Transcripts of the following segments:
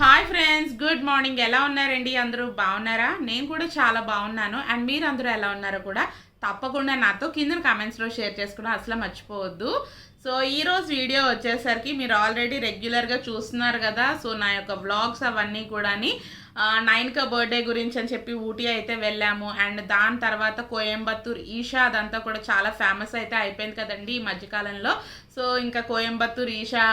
Hi friends good morning ఎలా ఉన్నారండి? అందరూ బాగున్నారా? నేను కూడా చాలా బాగున్నాను. అండ్ మీరు అందరూ ఎలా ఉన్నారో కూడా తప్పకుండా నాతో కింద కామెంట్స్లో షేర్ చేసుకుని అసలు మర్చిపోవద్దు. సో ఈరోజు వీడియో వచ్చేసరికి మీరు ఆల్రెడీ రెగ్యులర్గా చూస్తున్నారు కదా. సో నా యొక్క వ్లాగ్స్ అవన్నీ కూడాని నైన్క బర్త్డే గురించి అని చెప్పి ఊటీ అయితే వెళ్ళాము. అండ్ దాని తర్వాత కోయంబత్తూర్ ఈషా అదంతా కూడా చాలా ఫేమస్ అయితే అయిపోయింది కదండి ఈ మధ్యకాలంలో. సో ఇంకా కోయంబత్తూర్ ఈషా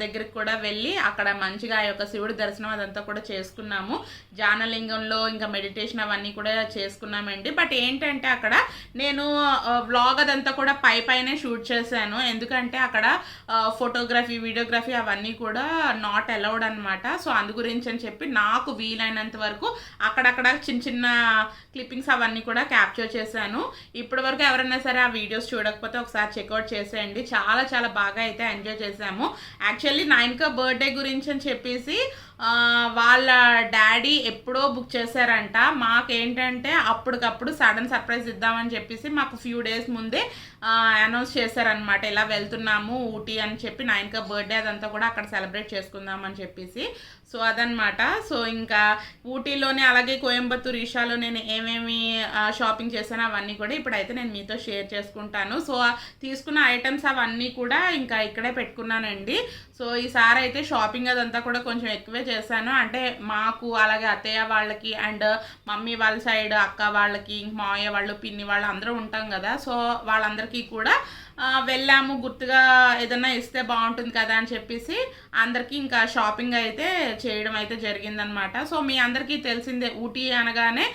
దగ్గరికి కూడా వెళ్ళి అక్కడ మంచిగా ఆ యొక్క శివుడి దర్శనం అదంతా కూడా చేసుకున్నాము. జానలింగంలో ఇంకా మెడిటేషన్ అవన్నీ కూడా చేసుకున్నామండి. బట్ ఏంటంటే అక్కడ నేను వ్లాగ్ అదంతా కూడా పై పైనే షూట్ చేశాను. ఎందుకంటే అక్కడ ఫోటోగ్రఫీ వీడియోగ్రఫీ అవన్నీ కూడా నాట్ అలౌడ్ అనమాట సో అందు గురించి అని చెప్పి నాకు వీలైనంత వరకు అక్కడక్కడ చిన్న చిన్న క్లిప్పింగ్స్ అవన్నీ కూడా క్యాప్చర్ చేశాను. ఇప్పటి వరకు ఎవరైనా సరే ఆ వీడియోస్ చూడకపోతే ఒకసారి చెక్అవుట్ చేసేయండి. చాలా చాలా బాగా అయితే ఎంజాయ్ చేశాము యాక్చువల్లీ నైన్కా బర్త్డే గురించి అని చెప్పేసి వాళ్ళ డాడీ ఎప్పుడో బుక్ చేశారంట. మాకేంటంటే అప్పటికప్పుడు సడన్ సర్ప్రైజ్ ఇద్దామని చెప్పేసి మాకు ఫ్యూ డేస్ ముందే అనౌన్స్ చేశారనమాట ఇలా వెళ్తున్నాము ఊటీ అని చెప్పి నాయనక బర్త్డే అదంతా కూడా అక్కడ సెలబ్రేట్ చేసుకుందాం అని చెప్పేసి. సో అదనమాట సో ఇంకా ఊటీలోనే అలాగే కోయంబత్తూర్ ఈషాలో నేను ఏమేమి షాపింగ్ చేశాను అవన్నీ కూడా ఇప్పుడైతే నేను మీతో షేర్ చేసుకుంటాను. సో తీసుకున్న ఐటమ్స్ అవన్నీ కూడా ఇంకా ఇక్కడే పెట్టుకున్నానండి. సో ఈసారి అయితే షాపింగ్ అదంతా కూడా కొంచెం ఎక్కువే చేశాను. అంటే మాకు అలాగే అత్తయ్య వాళ్ళకి అండ్ మమ్మీ వాళ్ళ సైడ్ అక్క వాళ్ళకి మావయ్య వాళ్ళు పిన్ని వాళ్ళు అందరూ ఉంటాం కదా. సో వాళ్ళందరికీ కూడా వెళ్ళాము. గుర్తుగా ఏదైనా ఇస్తే బాగుంటుంది కదా అని చెప్పేసి అందరికీ ఇంకా షాపింగ్ అయితే చేయడం అయితే జరిగిందనమాట. సో మీ అందరికీ తెలిసిందే ఊటీ అనగానే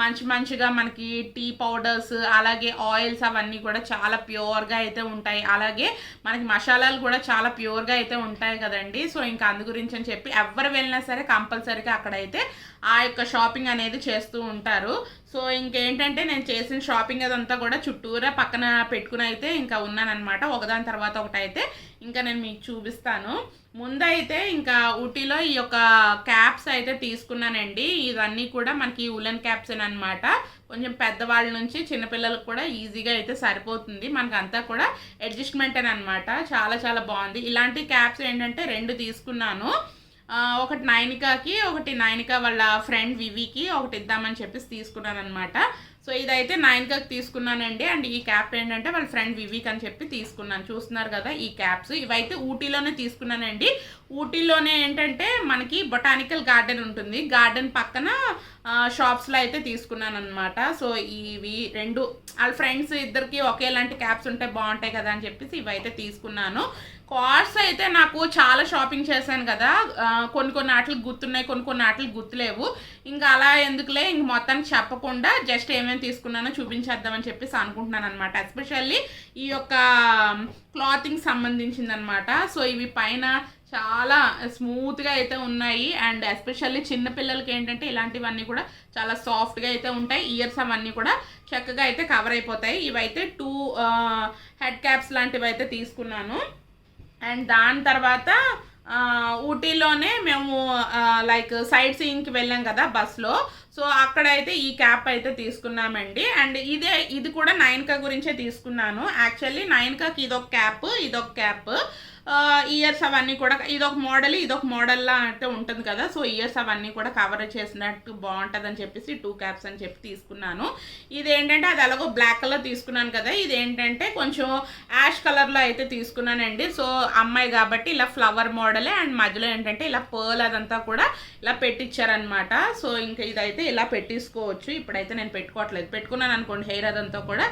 మంచి మంచిగా మనకి టీ పౌడర్స్ అలాగే ఆయిల్స్ అవన్నీ కూడా చాలా ప్యూర్గా అయితే ఉంటాయి. అలాగే మనకి మసాలాలు కూడా చాలా ప్యూర్గా అయితే ఉంటాయి కదండి. సో ఇంకా అందు గురించి అని చెప్పి ఎవరు వెళ్ళినా సరే కంపల్సరీగా అక్కడైతే ఆ యొక్క షాపింగ్ అనేది చేస్తూ ఉంటారు. సో ఇంకేంటంటే నేను చేసిన షాపింగ్ అదంతా కూడా చుట్టూరా పక్కన పెట్టుకుని అయితే ఇంకా ఉన్నానన్నమాట. ఒకదాని తర్వాత ఒకటైతే ఇంకా నేను మీకు చూపిస్తాను. ముందైతే ఇంకా ఊటీలో ఈ యొక్క క్యాప్స్ అయితే తీసుకున్నానండి. ఇవన్నీ కూడా మనకి ఉలెన్ క్యాప్స్ అనమాట కొంచెం పెద్దవాళ్ళ నుంచి చిన్నపిల్లలకు కూడా ఈజీగా అయితే సరిపోతుంది. మనకు అంతా కూడా అడ్జస్ట్మెంట్ అని అనమాట చాలా చాలా బాగుంది. ఇలాంటి క్యాప్స్ ఏంటంటే రెండు తీసుకున్నాను. ఒకటి నైనికాకి ఒకటి నైనిక వాళ్ళ ఫ్రెండ్ వివికి ఒకటి ఇద్దామని చెప్పేసి తీసుకున్నాను అనమాట సో ఇదైతే నైన్కాకి తీసుకున్నానండి. అండ్ ఈ క్యాప్ ఏంటంటే వాళ్ళ ఫ్రెండ్ వివిక్ అని చెప్పి తీసుకున్నాను. చూస్తున్నారు కదా ఈ క్యాప్స్ ఇవైతే ఊటీలోనే తీసుకున్నానండి. ఊటీలోనే ఏంటంటే మనకి బొటానికల్ గార్డెన్ ఉంటుంది. గార్డెన్ పక్కన షాప్స్లో అయితే తీసుకున్నాను అనమాట సో ఇవి రెండు వాళ్ళ ఫ్రెండ్స్ ఇద్దరికి ఒకేలాంటి క్యాప్స్ ఉంటే బాగుంటాయి కదా అని చెప్పేసి ఇవైతే తీసుకున్నాను. కార్డ్స్ అయితే నాకు చాలా షాపింగ్ చేశాను కదా. కొన్ని కొన్ని ఆటలు గుర్తున్నాయి కొన్ని కొన్ని ఆటలు గుర్తులేవు. ఇంకా అలా ఎందుకులే ఇంక మొత్తానికి చెప్పకుండా జస్ట్ ఏమేమి తీసుకున్నానో చూపించేద్దామని చెప్పేసి అనుకుంటున్నాను అనమాట ఎస్పెషల్లీ ఈ యొక్క క్లాతింగ్ సంబంధించిందనమాట సో ఇవి పైన చాలా స్మూత్గా అయితే ఉన్నాయి. అండ్ ఎస్పెషల్లీ చిన్నపిల్లలకి ఏంటంటే ఇలాంటివన్నీ కూడా చాలా సాఫ్ట్గా అయితే ఉంటాయి. ఇయర్స్ అవన్నీ కూడా చక్కగా అయితే కవర్ అయిపోతాయి. ఇవైతే టూ హెడ్ క్యాప్స్ లాంటివి అయితే తీసుకున్నాను. అండ్ దాని తర్వాత ఊటీలోనే మేము లైక్ సైడ్ సీయింగ్కి వెళ్ళాం కదా బస్లో సో అక్కడైతే ఈ క్యాప్ అయితే తీసుకున్నామండి. అండ్ ఇదే ఇది కూడా నైన్కా గురించే తీసుకున్నాను. యాక్చువల్లీ నైన్కాకి ఇదొక క్యాప్ ఇదొక క్యాప్ ఇయర్స్ అవన్నీ కూడా ఇదొక మోడల్ ఇదొక మోడల్లా అంటే ఉంటుంది కదా. సో ఇయర్స్ అవన్నీ కూడా కవర్ చేసినట్టు బాగుంటుంది అని చెప్పేసి టూ క్యాప్స్ అని చెప్పి తీసుకున్నాను. ఇది ఏంటంటే అది అలాగో బ్లాక్ కలర్ తీసుకున్నాను కదా. ఇది ఏంటంటే కొంచెం యాష్ కలర్లో అయితే తీసుకున్నానండి. సో అమ్మాయి కాబట్టి ఇలా ఫ్లవర్ మోడలే అండ్ మధ్యలో ఏంటంటే ఇలా పర్ల్ అదంతా కూడా ఇలా పెట్టించారనమాట సో ఇంకా ఇదైతే ఇలా పెట్టేసుకోవచ్చు. ఇప్పుడైతే నేను పెట్టుకోవట్లేదు. పెట్టుకున్నాను అనుకోండి హెయిర్ అదంతా కూడా.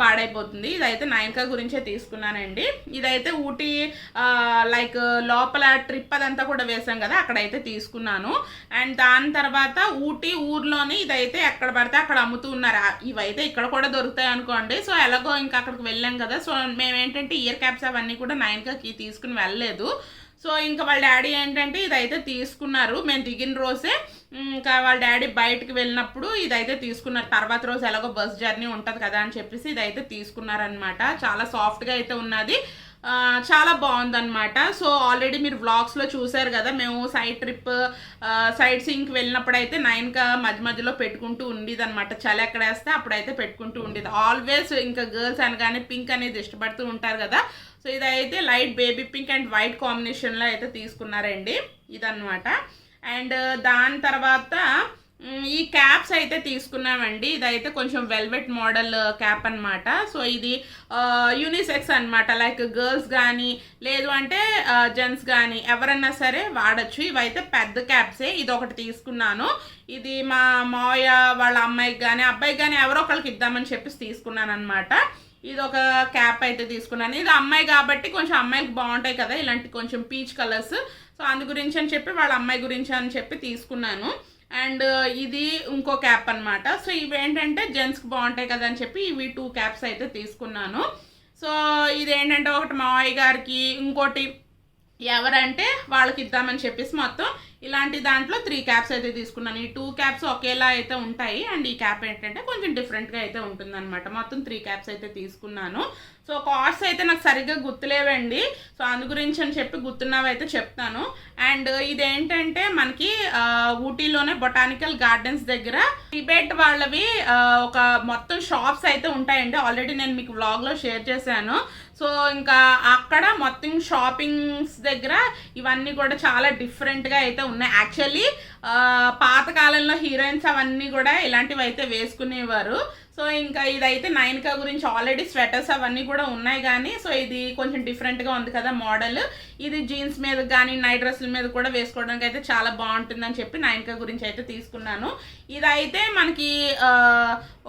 పాడైపోతుంది. ఇదైతే నైన్కా గురించే తీసుకున్నానండి. ఇదైతే ఊటీ లైక్ లోపల ట్రిప్ అదంతా కూడా వేసాం కదా అక్కడైతే తీసుకున్నాను. అండ్ దాని తర్వాత ఊటీ ఊర్లోని ఇదైతే ఎక్కడ పడితే అక్కడ అమ్ముతూ ఉన్నారు. ఇవైతే ఇక్కడ కూడా దొరుకుతాయి అనుకోండి. సో ఎలాగో ఇంకా అక్కడికి వెళ్ళాం కదా. సో మేము ఏంటంటే ఇయర్ క్యాప్స్ అవన్నీ కూడా నైన్కాకి తీసుకుని వెళ్ళలేదు. సో ఇంకా వాళ్ళ డాడీ ఏంటంటే ఇదైతే తీసుకున్నారు. మేము దిగిన రోజే ఇంకా వాళ్ళ డాడీ బయటకు వెళ్ళినప్పుడు ఇదైతే తీసుకున్నారు. తర్వాత రోజు ఎలాగో బస్ జర్నీ ఉంటుంది కదా అని చెప్పేసి ఇదైతే తీసుకున్నారనమాట చాలా సాఫ్ట్గా అయితే ఉన్నది. చాలా బాగుందన్నమాట. సో ఆల్రెడీ మీరు వ్లాగ్స్లో చూసారు కదా మేము సైడ్ ట్రిప్ సైడ్ సీయింగ్కి వెళ్ళినప్పుడు అయితే నైన్గా మధ్య మధ్యలో పెట్టుకుంటూ ఉండేది అనమాట చలి ఎక్కడ వేస్తే అప్పుడైతే పెట్టుకుంటూ ఉండేది. ఆల్వేస్ ఇంకా గర్ల్స్ అనగానే పింక్ అనేది ఇష్టపడుతూ ఉంటారు కదా సో ఇదైతే light baby pink and white కాంబినేషన్లో అయితే తీసుకున్నారండి. ఇదన్నమాట. అండ్ uh, దాని తర్వాత ఈ క్యాప్స్ అయితే తీసుకున్నామండి. ఇదైతే కొంచెం వెల్వెట్ మోడల్ uh, క్యాప్ అన్నమాట. సో ఇది uh, యూనిసెక్స్ అన్నమాట. లైక్ గర్ల్స్ కానీ లేదు అంటే జెంట్స్ కానీ ఎవరన్నా సరే వాడచ్చు. ఇవైతే పెద్ద క్యాప్సే. ఇది ఒకటి తీసుకున్నాను. ఇది మా మావయ్య వాళ్ళ అమ్మాయికి కానీ అబ్బాయికి కానీ ఎవరో ఒకరికి ఇద్దామని చెప్పేసి తీసుకున్నాను అనమాట ఇది ఒక క్యాప్ అయితే తీసుకున్నాను. ఇది అమ్మాయి కాబట్టి కొంచెం అమ్మాయికి బాగుంటాయి కదా ఇలాంటి కొంచెం పీచ్ కలర్స్ సో అందు గురించి అని చెప్పి వాళ్ళ అమ్మాయి గురించి అని చెప్పి తీసుకున్నాను. అండ్ ఇది ఇంకో క్యాప్ అన్నమాట. సో ఇవి ఏంటంటే జెంట్స్కి బాగుంటాయి కదా అని చెప్పి ఇవి టూ క్యాప్స్ అయితే తీసుకున్నాను. సో ఇది ఏంటంటే ఒకటి మావయ్య గారికి ఇంకోటి ఎవరంటే వాళ్ళకి ఇద్దామని చెప్పేసి మొత్తం ఇలాంటి దాంట్లో త్రీ క్యాప్స్ అయితే తీసుకున్నాను. ఈ టూ క్యాప్స్ ఒకేలా అయితే ఉంటాయి. అండ్ ఈ క్యాప్ ఏంటంటే కొంచెం డిఫరెంట్గా అయితే ఉంటుందన్నమాట. మొత్తం త్రీ క్యాప్స్ అయితే తీసుకున్నాను. సో కాస్ట్ అయితే నాకు సరిగ్గా గుర్తులేవండి. సో అందు గురించి అని చెప్పి గుర్తున్నవి అయితే చెప్తాను. అండ్ ఇదేంటంటే మనకి ఊటీలోనే బొటానికల్ గార్డెన్స్ దగ్గర టిబెట్ వాళ్ళవి ఒక మొత్తం షాప్స్ అయితే ఉంటాయండి. ఆల్రెడీ నేను మీకు వ్లాగ్లో షేర్ చేశాను. సో ఇంకా అక్కడ మొత్తం షాపింగ్స్ దగ్గర ఇవన్నీ కూడా చాలా డిఫరెంట్గా అయితే ఉన్నాయి. యాక్చువల్లీ పాతకాలంలో హీరోయిన్స్ అవన్నీ కూడా ఇలాంటివి అయితే వేసుకునేవారు. సో ఇంకా ఇదైతే నైన్కా గురించి ఆల్రెడీ స్వెటర్స్ అవన్నీ కూడా ఉన్నాయి కానీ సో ఇది కొంచెం డిఫరెంట్గా ఉంది కదా మోడల్. ఇది జీన్స్ మీద కానీ నైట్ డ్రెస్ల మీద కూడా వేసుకోవడానికి అయితే చాలా బాగుంటుందని చెప్పి నైన్కా గురించి అయితే తీసుకున్నాను. ఇదైతే మనకి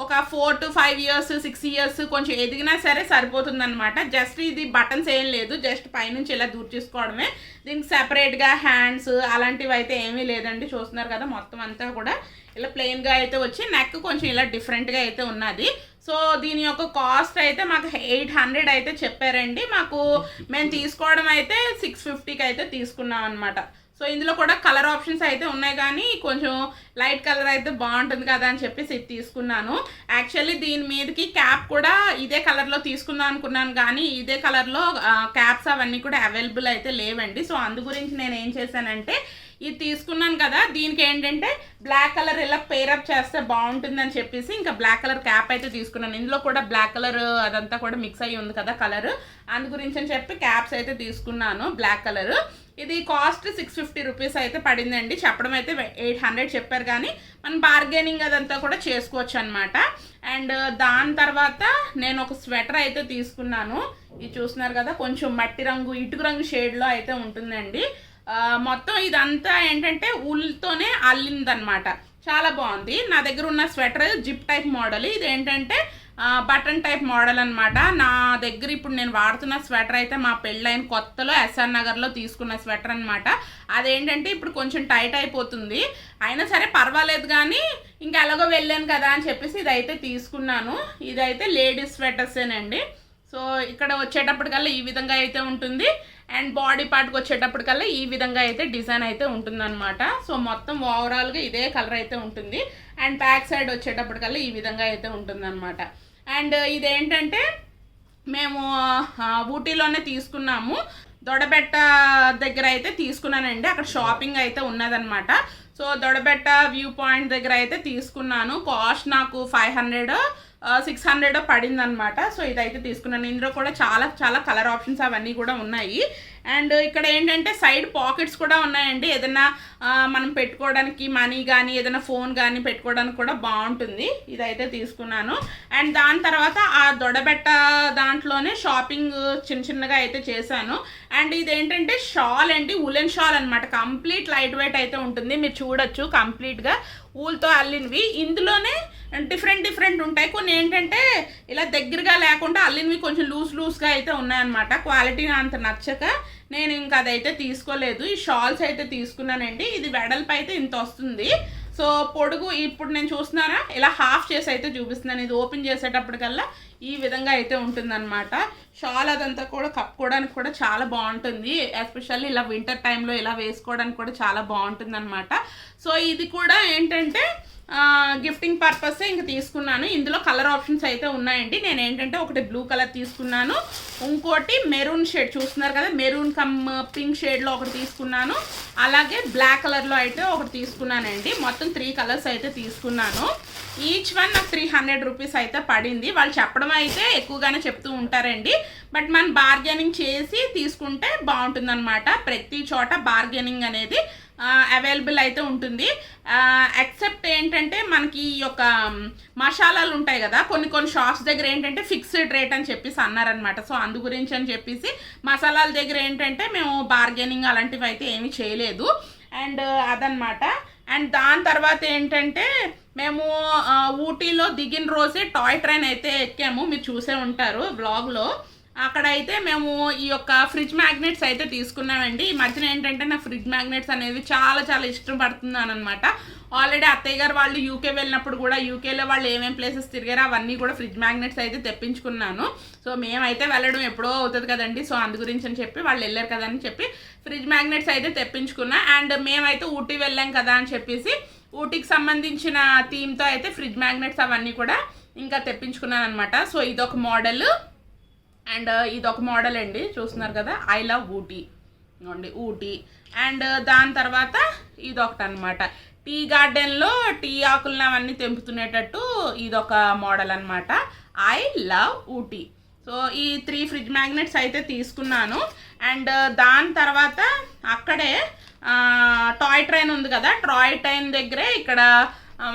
ఒక four to five years six years కొంచెం ఎదిగినా సరే సరిపోతుందనమాట జస్ట్ ఇది బటన్స్ ఏం లేదు. జస్ట్ పైనుంచి ఇలా దూర్ చేసుకోవడమే దీనికి సెపరేట్గా హ్యాండ్స్ అలాంటివి అయితే ఏమీ లేదండి. చూస్తున్నారు కదా మొత్తం అంతా కూడా ఇలా ప్లెయిన్గా అయితే వచ్చి నెక్ కొంచెం ఇలా డిఫరెంట్గా అయితే ఉన్నది. సో దీని యొక్క కాస్ట్ అయితే మాకు ఎయిట్ హండ్రెడ్ అయితే చెప్పారండి. మాకు మేము తీసుకోవడం అయితే సిక్స్ ఫిఫ్టీకి అయితే తీసుకున్నాం అనమాట సో ఇందులో కూడా కలర్ ఆప్షన్స్ అయితే ఉన్నాయి కానీ కొంచెం లైట్ కలర్ అయితే బాగుంటుంది కదా అని చెప్పేసి ఇది తీసుకున్నాను. యాక్చువల్లీ దీని మీదకి క్యాప్ కూడా ఇదే కలర్లో తీసుకుందాం అనుకున్నాను కానీ ఇదే కలర్లో క్యాప్స్ అవన్నీ కూడా అవైలబుల్ అయితే లేవండి. సో అందు గురించి నేను ఏం చేశానంటే ఇది తీసుకున్నాను కదా దీనికి ఏంటంటే బ్లాక్ కలర్ ఇలా పేరప్ చేస్తే బాగుంటుందని చెప్పేసి ఇంకా బ్లాక్ కలర్ క్యాప్ అయితే తీసుకున్నాను. ఇందులో కూడా బ్లాక్ కలర్ అదంతా కూడా మిక్స్ అయ్యి ఉంది కదా కలర్ అందు గురించి అని చెప్పి క్యాప్స్ అయితే తీసుకున్నాను బ్లాక్ కలర్ ఇది కాస్ట్ సిక్స్ ఫిఫ్టీ రూపీస్ అయితే పడిందండి. చెప్పడం అయితే ఎయిట్ హండ్రెడ్ చెప్పారు కానీ మనం బార్గెనింగ్ అదంతా కూడా చేసుకోవచ్చు అనమాట అండ్ దాని తర్వాత నేను ఒక స్వెటర్ అయితే తీసుకున్నాను. ఇది చూస్తున్నారు కదా కొంచెం మట్టి రంగు ఇటుకు రంగు షేడ్లో అయితే ఉంటుందండి. మొత్తం ఇదంతా ఏంటంటే ఉల్తోనే అల్లిందనమాట. చాలా బాగుంది. నా దగ్గర ఉన్న స్వెటర్ జిప్ టైప్ మోడల్. ఇది ఏంటంటే బటన్ టైప్ మోడల్ అనమాట. నా దగ్గర ఇప్పుడు నేను వాడుతున్న స్వెటర్ అయితే మా పెళ్ళైన కొత్తలో ఎస్ఆర్ నగర్లో తీసుకున్న స్వెటర్ అనమాట. అదేంటంటే ఇప్పుడు కొంచెం టైట్ అయిపోతుంది. అయినా సరే పర్వాలేదు కానీ ఇంకా ఎలాగో వెళ్ళాను కదా అని చెప్పేసి ఇదైతే తీసుకున్నాను. ఇదైతే లేడీస్ స్వెటర్సేనండి. సో ఇక్కడ వచ్చేటప్పటికల్లా ఈ విధంగా అయితే ఉంటుంది. అండ్ బాడీ పార్ట్కి వచ్చేటప్పటికల్లా ఈ విధంగా అయితే డిజైన్ అయితే ఉంటుందన్నమాట. సో మొత్తం ఓవరాల్గా ఇదే కలర్ అయితే ఉంటుంది. అండ్ బ్యాక్ సైడ్ వచ్చేటప్పటికల్లా ఈ విధంగా అయితే ఉంటుందన్నమాట. అండ్ uh, ఇదేంటంటే మేము ఊటీలోనే తీసుకున్నాము. దొడబెట్ట దగ్గర అయితే తీసుకున్నానండి. అక్కడ షాపింగ్ అయితే ఉన్నదనమాట సో దొడబెట్ట వ్యూ పాయింట్ దగ్గర అయితే తీసుకున్నాను. కాస్ట్ నాకు ఫైవ్ హండ్రెడ్ సిక్స్ హండ్రెడ్ పడింది అనమాట సో ఇదైతే తీసుకున్నాను. ఇందులో కూడా చాలా చాలా కలర్ ఆప్షన్స్ అవన్నీ కూడా ఉన్నాయి. అండ్ ఇక్కడ ఏంటంటే సైడ్ పాకెట్స్ కూడా ఉన్నాయండి. ఏదైనా మనం పెట్టుకోవడానికి మనీ కానీ ఏదైనా ఫోన్ కానీ పెట్టుకోవడానికి కూడా బాగుంటుంది. ఇదైతే తీసుకున్నాను. అండ్ దాని తర్వాత ఆ దొడబెట్ట దాంట్లోనే షాపింగ్ చిన్న చిన్నగా అయితే చేశాను. అండ్ ఇదేంటంటే షాల్ అండి. ఉలెన్ షాల్ అనమాట కంప్లీట్ లైట్ వెయిట్ అయితే ఉంటుంది. మీరు చూడొచ్చు. కంప్లీట్గా ఊల్తో అల్లినవి. ఇందులోనే డిఫరెంట్ డిఫరెంట్ ఉంటాయి. కొన్ని ఏంటంటే ఇలా దగ్గరగా లేకుండా అల్లినవి కొంచెం లూజ్ లూజ్గా అయితే ఉన్నాయన్నమాట. క్వాలిటీ అంత నచ్చక నేను ఇంకా అదైతే తీసుకోలేదు. ఈ షాల్స్ అయితే తీసుకున్నానండి. ఇది వెడల్పు అయితే ఇంత వస్తుంది. సో పొడుగు ఇప్పుడు నేను చూస్తున్నారా? ఇలా హాఫ్ చేసి అయితే చూపిస్తున్నాను. ఇది ఓపెన్ చేసేటప్పటికల్లా ఈ విధంగా అయితే ఉంటుందన్నమాట. షాల్ అదంతా కూడా కప్పుకోవడానికి కూడా చాలా బాగుంటుంది. ఎస్పెషల్లీ ఇలా వింటర్ టైంలో ఇలా వేసుకోవడానికి కూడా చాలా బాగుంటుంది అనమాట సో ఇది కూడా ఏంటంటే గిఫ్టింగ్ పర్పస్ ఇంక తీసుకున్నాను. ఇందులో కలర్ ఆప్షన్స్ అయితే ఉన్నాయండి. నేను ఏంటంటే ఒకటి బ్లూ కలర్ తీసుకున్నాను. ఇంకోటి మెరూన్ షేడ్ చూస్తున్నారు కదా మెరూన్ కమ్ పింక్ షేడ్లో ఒకటి తీసుకున్నాను. అలాగే బ్లాక్ కలర్లో అయితే ఒకటి తీసుకున్నానండి. మొత్తం త్రీ కలర్స్ అయితే తీసుకున్నాను. ఈచ్ వన్ నాకు త్రీ హండ్రెడ్ రూపీస్ అయితే పడింది. వాళ్ళు చెప్పడం అయితే ఎక్కువగానే చెప్తూ ఉంటారండి. బట్ మనం బార్గెనింగ్ చేసి తీసుకుంటే బాగుంటుందన్నమాట. ప్రతి చోట బార్గెనింగ్ అనేది అవైలబుల్ అయితే ఉంటుంది. ఎక్సెప్ట్ ఏంటంటే మనకి ఈ యొక్క మసాలాలు ఉంటాయి కదా కొన్ని కొన్ని షాప్స్ దగ్గర ఏంటంటే ఫిక్స్డ్ రేట్ అని చెప్పేసి అన్నారనమాట సో అందు గురించి అని చెప్పేసి మసాలాల దగ్గర ఏంటంటే మేము బార్గెనింగ్ అలాంటివి అయితే ఏమీ చేయలేదు. అండ్ అదనమాట అండ్ దాని తర్వాత ఏంటంటే మేము ఊటీలో దిగిన రోజే టాయ్ ట్రైన్ అయితే ఎక్కాము. మీరు చూసే ఉంటారు బ్లాగ్లో అక్కడైతే మేము ఈ యొక్క ఫ్రిడ్జ్ మ్యాగ్నెట్స్ అయితే తీసుకున్నామండి. ఈ మధ్యన ఏంటంటే నా ఫ్రిడ్జ్ మ్యాగ్నెట్స్ అనేవి చాలా చాలా ఇష్టం పడుతున్నాను అనమాట ఆల్రెడీ అత్తయ్య గారు వాళ్ళు యూకే వెళ్ళినప్పుడు కూడా యూకేలో వాళ్ళు ఏమేమి ప్లేసెస్ తిరిగారో అవన్నీ కూడా ఫ్రిడ్జ్ మ్యాగ్నెట్స్ అయితే తెప్పించుకున్నాను. సో మేమైతే వెళ్ళడం ఎప్పుడో అవుతుంది కదండి. సో అందు గురించి అని చెప్పి వాళ్ళు వెళ్ళారు కదా అని చెప్పి ఫ్రిడ్జ్ మ్యాగ్నెట్స్ అయితే తెప్పించుకున్నా. అండ్ మేమైతే ఊటీ వెళ్ళాం కదా అని చెప్పేసి ఊటీకి సంబంధించిన థీమ్తో అయితే ఫ్రిడ్జ్ మ్యాగ్నెట్స్ అవన్నీ కూడా ఇంకా తెప్పించుకున్నాను అనమాట సో ఇదొక మోడల్ అండ్ uh, ఇది ఒక మోడల్ అండి చూస్తున్నారు కదా ఐ లవ్ ఊటీ అండి ఊటీ అండ్ uh, దాని తర్వాత ఇది ఒకటి అనమాట టీ గార్డెన్లో టీ ఆకులను అవన్నీ తెంపుతునేటట్టు ఇదొక మోడల్ అనమాట ఐ లవ్ ఊటీ సో ఈ త్రీ ఫ్రిడ్జ్ మ్యాగ్నెట్స్ అయితే తీసుకున్నాను. అండ్ uh, దాని తర్వాత అక్కడే టాయ్ ట్రైన్ ఉంది కదా టాయ్ ట్రైన్ దగ్గరే ఇక్కడ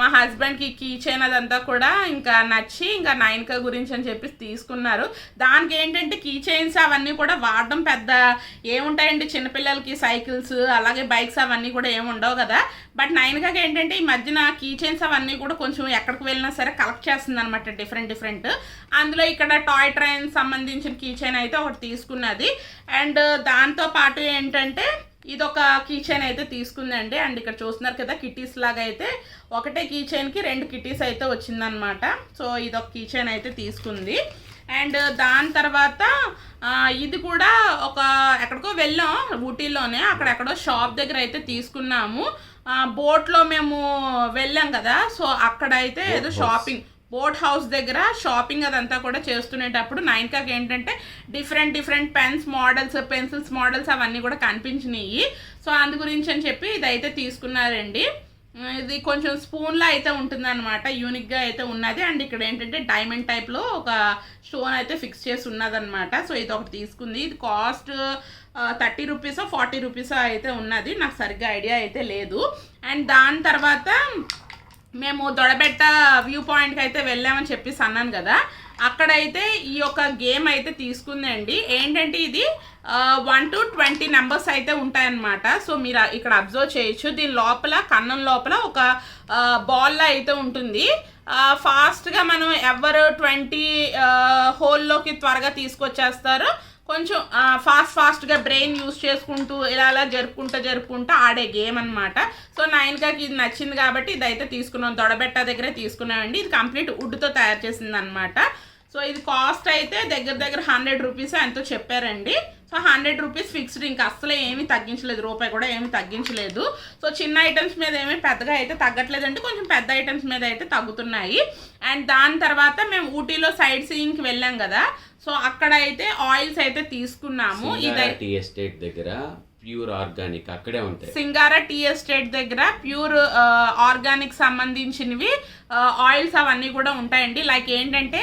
మా హస్బెండ్కి కీ చైన్ అదంతా కూడా ఇంకా నచ్చి ఇంకా నైన్క గురించి అని చెప్పి తీసుకున్నారు. దానికి ఏంటంటే కీ చైన్స్ అవన్నీ కూడా వాడడం పెద్ద ఏముంటాయండి? చిన్నపిల్లలకి సైకిల్స్ అలాగే బైక్స్ అవన్నీ కూడా ఏమి ఉండవు కదా. బట్ నైన్కాకి ఏంటంటే ఈ మధ్యన కీ చైన్స్ అవన్నీ కూడా కొంచెం ఎక్కడికి వెళ్ళినా సరే కలెక్ట్ చేస్తుంది అనమాట డిఫరెంట్ డిఫరెంట్ అందులో ఇక్కడ టాయ్ ట్రైన్ సంబంధించిన కీ చైన్ అయితే ఒకటి తీసుకున్నది. అండ్ దాంతో పాటు ఏంటంటే ఇది ఒక కీ చైన్ అయితే తీసుకుందండి. అండ్ ఇక్కడ చూస్తున్నారు కదా కిటీస్ లాగా అయితే ఒకటే కీ చైన్కి రెండు కిటీస్ అయితే వచ్చిందనమాట సో ఇది ఒక కీ చైన్ అయితే తీసుకుంది. అండ్ దాని తర్వాత ఇది కూడా ఒక ఎక్కడికో వెళ్ళాం ఊటీలోనే. అక్కడెక్కడో షాప్ దగ్గర అయితే తీసుకున్నాము. బోట్లో మేము వెళ్ళాం కదా. సో అక్కడైతే ఏదో. షాపింగ్ బోట్ హౌస్ దగ్గర షాపింగ్ అదంతా కూడా చేస్తునేటప్పుడు నైన్కాకి ఏంటంటే different different pens models pencils models అవన్నీ కూడా కనిపించినాయి సో అందు గురించి అని చెప్పి ఇదైతే తీసుకున్నారండి. ఇది కొంచెం స్పూన్లా అయితే ఉంటుందన్నమాట. యూనిక్గా అయితే ఉన్నది. అండ్ ఇక్కడ ఏంటంటే డైమండ్ టైప్లో ఒక స్టోన్ అయితే ఫిక్స్ చేసి ఉన్నదనమాట సో ఇది ఒకటి తీసుకుంది. ఇది కాస్ట్ థర్టీ రూపీసో ఫార్టీ రూపీసో అయితే ఉన్నది. నాకు సరిగ్గా ఐడియా అయితే లేదు. అండ్ దాని తర్వాత మేము దొడబెట్ట వ్యూ పాయింట్కి అయితే వెళ్ళామని చెప్పేసి అన్నాను కదా. అక్కడైతే ఈ యొక్క గేమ్ అయితే తీసుకుందండి. ఏంటంటే ఇది వన్ టు ట్వంటీ నెంబర్స్ అయితే ఉంటాయన్నమాట. సో మీరు ఇక్కడ అబ్జర్వ్ చేయొచ్చు. దీని లోపల కన్నం లోపల ఒక బాల్లో అయితే ఉంటుంది. ఫాస్ట్గా మనం ఎవరు ట్వంటీ హోల్లోకి త్వరగా తీసుకొచ్చేస్తారో కొంచెం ఫాస్ట్ ఫాస్ట్గా బ్రెయిన్ యూస్ చేసుకుంటూ ఇలా అలా జరుపుకుంటూ జరుపుకుంటూ ఆడే గేమ్ అనమాట సో నైన్కాకి ఇది నచ్చింది కాబట్టి ఇదైతే తీసుకున్నాం. దొడబెట్ట దగ్గరే తీసుకున్నామండి. ఇది కంప్లీట్ వుడ్తో తయారు చేసింది అనమాట సో ఇది కాస్ట్ అయితే దగ్గర దగ్గర హండ్రెడ్ రూపీస్ ఎంతో చెప్పారండి. సో హండ్రెడ్ రూపీస్ ఫిక్స్డ్ ఇంకా అసలు ఏమీ తగ్గించలేదు రూపాయి కూడా ఏమీ తగ్గించలేదు. సో చిన్న ఐటమ్స్ మీద ఏమీ పెద్దగా అయితే తగ్గట్లేదంటే కొంచెం పెద్ద ఐటమ్స్ మీద అయితే తగ్గుతున్నాయి. అండ్ దాని తర్వాత మేము ఊటీలో సైడ్ సీయింగ్కి వెళ్ళాం కదా సో అక్కడ అయితే ఆయిల్స్ అయితే తీసుకున్నాము. ఇదై టీ ఎస్టేట్ దగ్గర ప్యూర్ ఆర్గానిక్ అక్కడే ఉంటాయి. సింగారా టీ ఎస్టేట్ దగ్గర ప్యూర్ ఆర్గానిక్ సంబంధించినవి ఆయిల్స్ అవన్నీ కూడా ఉంటాయండి. లైక్ ఏంటంటే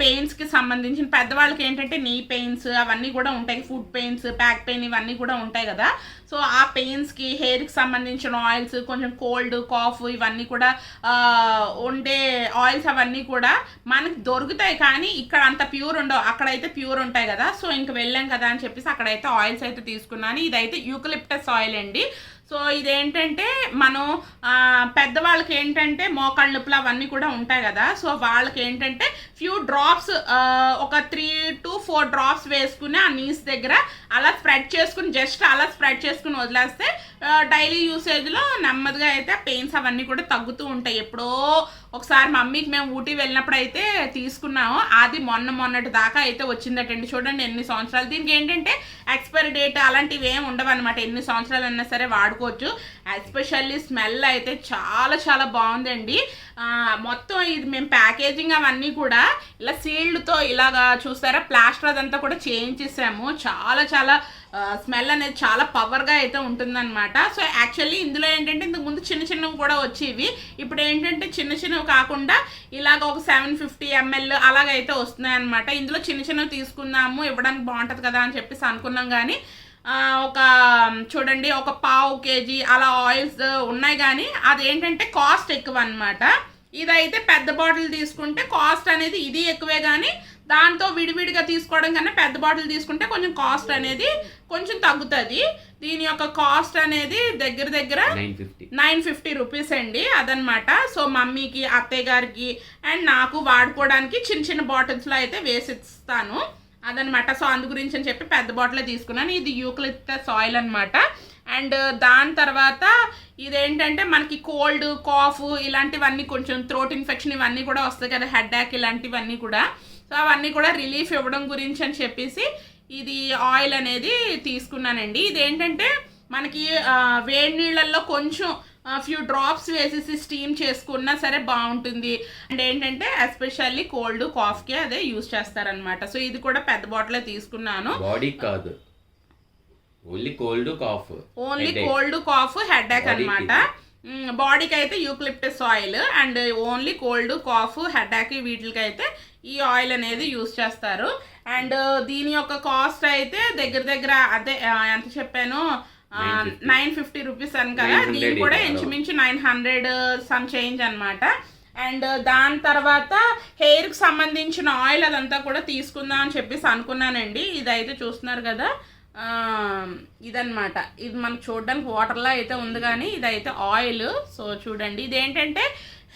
పెయిన్స్కి సంబంధించిన పెద్దవాళ్ళకి ఏంటంటే నీ పెయిన్స్ అవన్నీ కూడా ఉంటాయి. ఫుడ్ పెయిన్స్ బ్యాక్ పెయిన్ ఇవన్నీ కూడా ఉంటాయి కదా. సో ఆ పెయిన్స్కి హెయిర్కి సంబంధించిన ఆయిల్స్ కొంచెం కోల్డ్ కాఫ్ ఇవన్నీ కూడా ఉండే ఆయిల్స్ అవన్నీ కూడా మనకి దొరుకుతాయి. కానీ ఇక్కడ అంత ప్యూర్ ఉండవు. అక్కడైతే ప్యూర్ ఉంటాయి కదా. సో ఇంక వెళ్ళాం కదా అని చెప్పేసి అక్కడైతే ఆయిల్స్ అయితే తీసుకున్నాను. ఇదైతే యూకలిప్టస్ ఆయిల్ అండి. సో ఇదేంటంటే మనం పెద్దవాళ్ళకి ఏంటంటే మోకాళ్ళ నొప్పులు అవన్నీ కూడా ఉంటాయి కదా. సో వాళ్ళకి ఏంటంటే ఫ్యూ డ్రాప్స్ ఒక త్రీ టు ఫోర్ డ్రాప్స్ వేసుకుని ఆ నీస్ దగ్గర అలా స్ప్రెడ్ చేసుకుని జస్ట్ అలా స్ప్రెడ్ చేసుకుని వదిలేస్తే డైలీ యూసేజ్లో నెమ్మదిగా అయితే పెయిన్స్ అవన్నీ కూడా తగ్గుతూ ఉంటాయి. ఎప్పుడో ఒకసారి మమ్మీకి మేము ఊటీ వెళ్ళినప్పుడు అయితే తీసుకున్నాము. అది మొన్న మొన్నటి దాకా అయితే వచ్చిందటండి. చూడండి ఎన్ని సంవత్సరాలు. దీనికి ఏంటంటే ఎక్స్పైరీ డేట్ అలాంటివి ఏమి ఉండవు అనమాట ఎన్ని సంవత్సరాలు అయినా సరే వాడుకోవచ్చు. ఎస్పెషల్లీ స్మెల్ అయితే చాలా చాలా బాగుందండి. మొత్తం ఇది మేము ప్యాకేజింగ్ అవన్నీ కూడా ఇలా సీల్డ్తో ఇలాగా చూస్తారా? ప్లాస్టర్ అదంతా కూడా చేయించేసాము. చాలా చాలా స్మెల్ అనేది చాలా పవర్గా అయితే ఉంటుందన్నమాట. సో యాక్చువల్లీ ఇందులో ఏంటంటే ఇంతకు ముందు చిన్న చిన్నవి కూడా వచ్చేవి. ఇప్పుడు ఏంటంటే చిన్న చిన్నవి కాకుండా ఇలాగ ఒక సెవెన్ ఫిఫ్టీ ఎంఎల్ అలాగైతే వస్తున్నాయి అనమాట ఇందులో చిన్న చిన్నవి తీసుకుందాము ఇవ్వడానికి బాగుంటుంది కదా అని చెప్పేసి అనుకున్నాం కానీ ఒక చూడండి ఒక పావు కేజీ అలా ఆయిల్స్ ఉన్నాయి కానీ అదేంటంటే కాస్ట్ ఎక్కువ అనమాట ఇదైతే పెద్ద బాటిల్ తీసుకుంటే కాస్ట్ అనేది ఇది ఎక్కువే కానీ దాంతో విడివిడిగా తీసుకోవడం కన్నా పెద్ద బాటిల్ తీసుకుంటే కొంచెం కాస్ట్ అనేది కొంచెం తగ్గుతుంది. దీని యొక్క కాస్ట్ అనేది దగ్గర దగ్గర నైన్ ఫిఫ్టీ. రూపీస్ అండి అదనమాట. సో మమ్మీకి అత్తయ్య గారికి అండ్ నాకు వాడుకోవడానికి చిన్న చిన్న బాటిల్స్లో అయితే వేసి ఇస్తాను అదనమాట. సో అందు గురించి అని చెప్పి పెద్ద బాటిలే తీసుకున్నాను. ఇది యూక్లిప్టస్ ఆయిల్ అనమాట అండ్ దాని తర్వాత ఇదేంటంటే మనకి కోల్డ్ కాఫ్ ఇలాంటివన్నీ కొంచెం థ్రోట్ ఇన్ఫెక్షన్ ఇవన్నీ కూడా వస్తాయి కదా హెడ్ యాక్ ఇలాంటివన్నీ కూడా. సో అవన్నీ కూడా రిలీఫ్ ఇవ్వడం గురించి అని చెప్పేసి ఇది ఆయిల్ అనేది తీసుకున్నానండి. ఇదేంటంటే మనకి వేడి నీళ్ళల్లో కొంచెం ఫ్యూ డ్రాప్స్ వేసేసి స్టీమ్ చేసుకున్నా సరే బాగుంటుంది. అండ్ ఏంటంటే ఎస్పెషల్లీ కోల్డ్ కాఫ్కి అదే యూజ్ చేస్తారనమాట సో ఇది కూడా పెద్ద బాటిలే తీసుకున్నాను. బాడీ కాదు. Only cold cough only cold cough headache Body కి. అనమాట బాడీకి అయితే eucalyptus oil and only cold cough headache వీటికి అయితే ఈ ఆయిల్ అనేది యూస్ చేస్తారు. అండ్ దీని యొక్క కాస్ట్ అయితే దగ్గర దగ్గర అదే ఎంత చెప్పాను? 950. Nine fifty. రూపీస్ అని కదా. 900 దీని కూడా. ఇంచుమించు నైన్ హండ్రెడ్ సమ్ చేంజ్ అనమాట అండ్ దాని తర్వాత హెయిర్కి సంబంధించిన ఆయిల్ అదంతా కూడా తీసుకుందాం అని చెప్పేసి అనుకున్నానండి. ఇదైతే చూస్తున్నారు కదా. ఆ, ఇదన్నమాట. ఇది మనకు చూడడానికి వాటర్లా అయితే ఉంది కానీ ఇదైతే ఆయిల్ సో చూడండి. ఇదేంటంటే